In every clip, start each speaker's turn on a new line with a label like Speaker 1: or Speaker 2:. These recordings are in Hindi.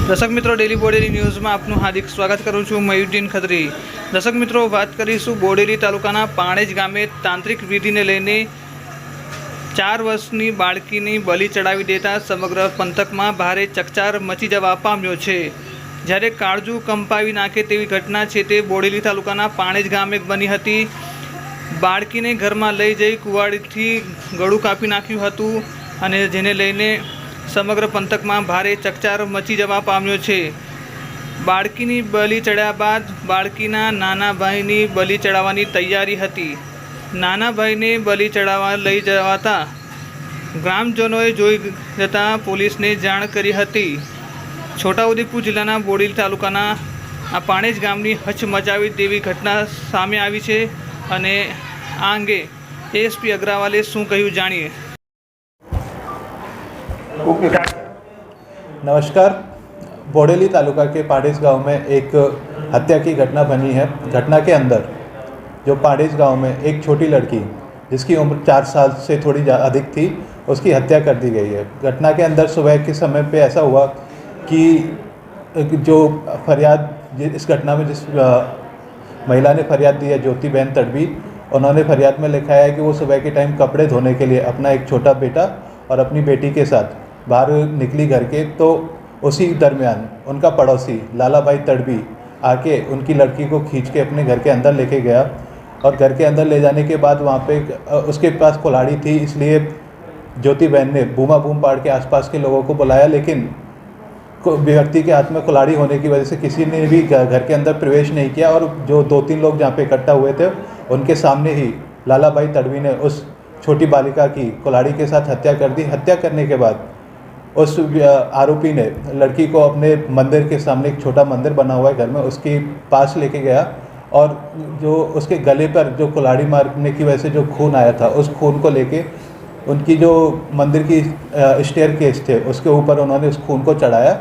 Speaker 1: દર્શક મિત્રો ડેલી બોડેલી ન્યૂઝમાં આપનું હાર્દિક સ્વાગત કરું છું મયુદ્દીન ખત્રી. દર્શક મિત્રો, વાત કરીશું બોડેલી તાલુકાના પાણેજ ગામે તાંત્રિક વિધિને લઈને ચાર વર્ષની બાળકીની બલિ ચડાવી દેતા સમગ્ર પંથકમાં ભારે ચકચાર મચી જવા પામ્યો છે. જ્યારે કાળજુ કંપાવી નાખે તેવી ઘટના છે તે બોડેલી તાલુકાના પાણેજ ગામે બની હતી. બાળકીને ઘરમાં લઈ જઈ કુવાડીથી ગળું કાપી નાખ્યું હતું અને જેને લઈને સમગ્ર પંથકમાં ભારે ચકચાર મચી જવા પામ્યો છે. બાળકીની બલિ ચડ્યા બાદ બાળકીના નાના ભાઈની બલિ ચડાવવાની તૈયારી હતી. નાના ભાઈને બલિ ચડાવવા લઈ જવાતા ગ્રામજનોએ જોઈ જતાં પોલીસને જાણ કરી હતી. છોટાઉદેપુર જિલ્લાના બોડેલી તાલુકાના આ પાણેજ ગામની હચ મચાવી તેવી ઘટના સામે આવી છે અને આ અંગે એસપી અગ્રવાલે શું કહ્યું જાણીએ.
Speaker 2: नमस्कार। बोडेली तालुका के पाड़ेज गाँव में एक हत्या की घटना बनी है। घटना के अंदर जो पाड़ेज गाँव में एक छोटी लड़की, जिसकी उम्र चार साल से थोड़ी अधिक थी, उसकी हत्या कर दी गई है। घटना के अंदर सुबह के समय पे ऐसा हुआ कि जो फरियाद इस घटना में जिस महिला ने फरियाद दी है ज्योति बहन तड़वी, उन्होंने फरियाद में लिखा है कि वो सुबह के टाइम कपड़े धोने के लिए अपना एक छोटा बेटा और अपनी बेटी के साथ बाहर निकली घर के तो उसी दरमियान उनका पड़ोसी लाला भाई तड़वी, आके उनकी लड़की को खींच के अपने घर के अंदर लेके गया और घर के अंदर ले जाने के बाद वहाँ पे उसके पास कुल्हाड़ी थी, इसलिए ज्योति बहन ने बूमा बूम पाड़ के आसपास के लोगों को बुलाया, लेकिन व्यक्ति के हाथ में कुल्हाड़ी होने की वजह से किसी ने भी घर के अंदर प्रवेश नहीं किया और जो दो तीन लोग जहाँ पे इकट्ठा हुए थे, उनके सामने ही लाला भाई तड़वी ने उस छोटी बालिका की कुल्हाड़ी के साथ हत्या कर दी। हत्या करने के बाद उस आरोपी ने लड़की को अपने मंदिर के सामने एक छोटा मंदिर बना हुआ है घर में, उसके पास लेके गया और जो उसके गले पर जो कुलाड़ी मारने की वजह से जो खून आया था, उस खून को लेके उनकी जो मंदिर की स्टेयर केस थे, उसके ऊपर उन्होंने उस खून को चढ़ाया।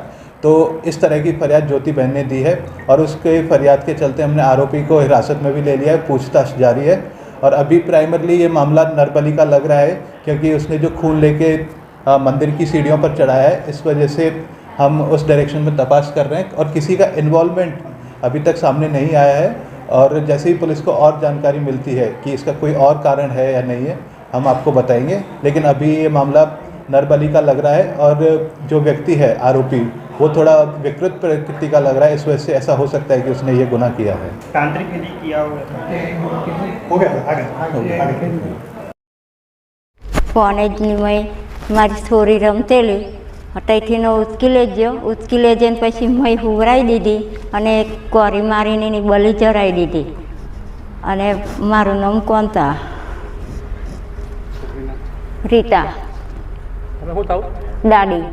Speaker 2: तो इस तरह की फरियाद ज्योति बहन ने दी है और उसके फरियाद के चलते हमने आरोपी को हिरासत में भी ले लिया है, पूछताछ जारी है। और अभी प्राइमरली ये मामला नरबली का लग रहा है, क्योंकि उसने जो खून लेके मंदिर की सीढ़ियों पर चढ़ाया है। इस वजह से हम उस डायरेक्शन में तपास कर रहे हैं और किसी का इन्वॉल्वमेंट अभी तक सामने नहीं आया है और जैसे ही पुलिस को और जानकारी मिलती है कि इसका कोई और कारण है या नहीं है हम आपको बताएँगे। लेकिन अभी ये मामला नरबली का लग रहा है और जो व्यक्ति है आरोपी वो थोड़ा विकृत प्रकृति का लग रहा है। इस वजह से ऐसा हो सकता है कि उसने ये गुनाह किया है।
Speaker 3: तांत्रिक विधि किया हुआ था
Speaker 4: हो गया
Speaker 5: મારી છોરી રમતેલી. હટાઈથીનો ઉચકી લેજો ઉચકી લેજે ને પછી મય હુવરાઈ દીધી અને કોરી મારીને એની બલી ચરાઈ દીધી. અને મારું નામ કોનતા. રીતા દાડી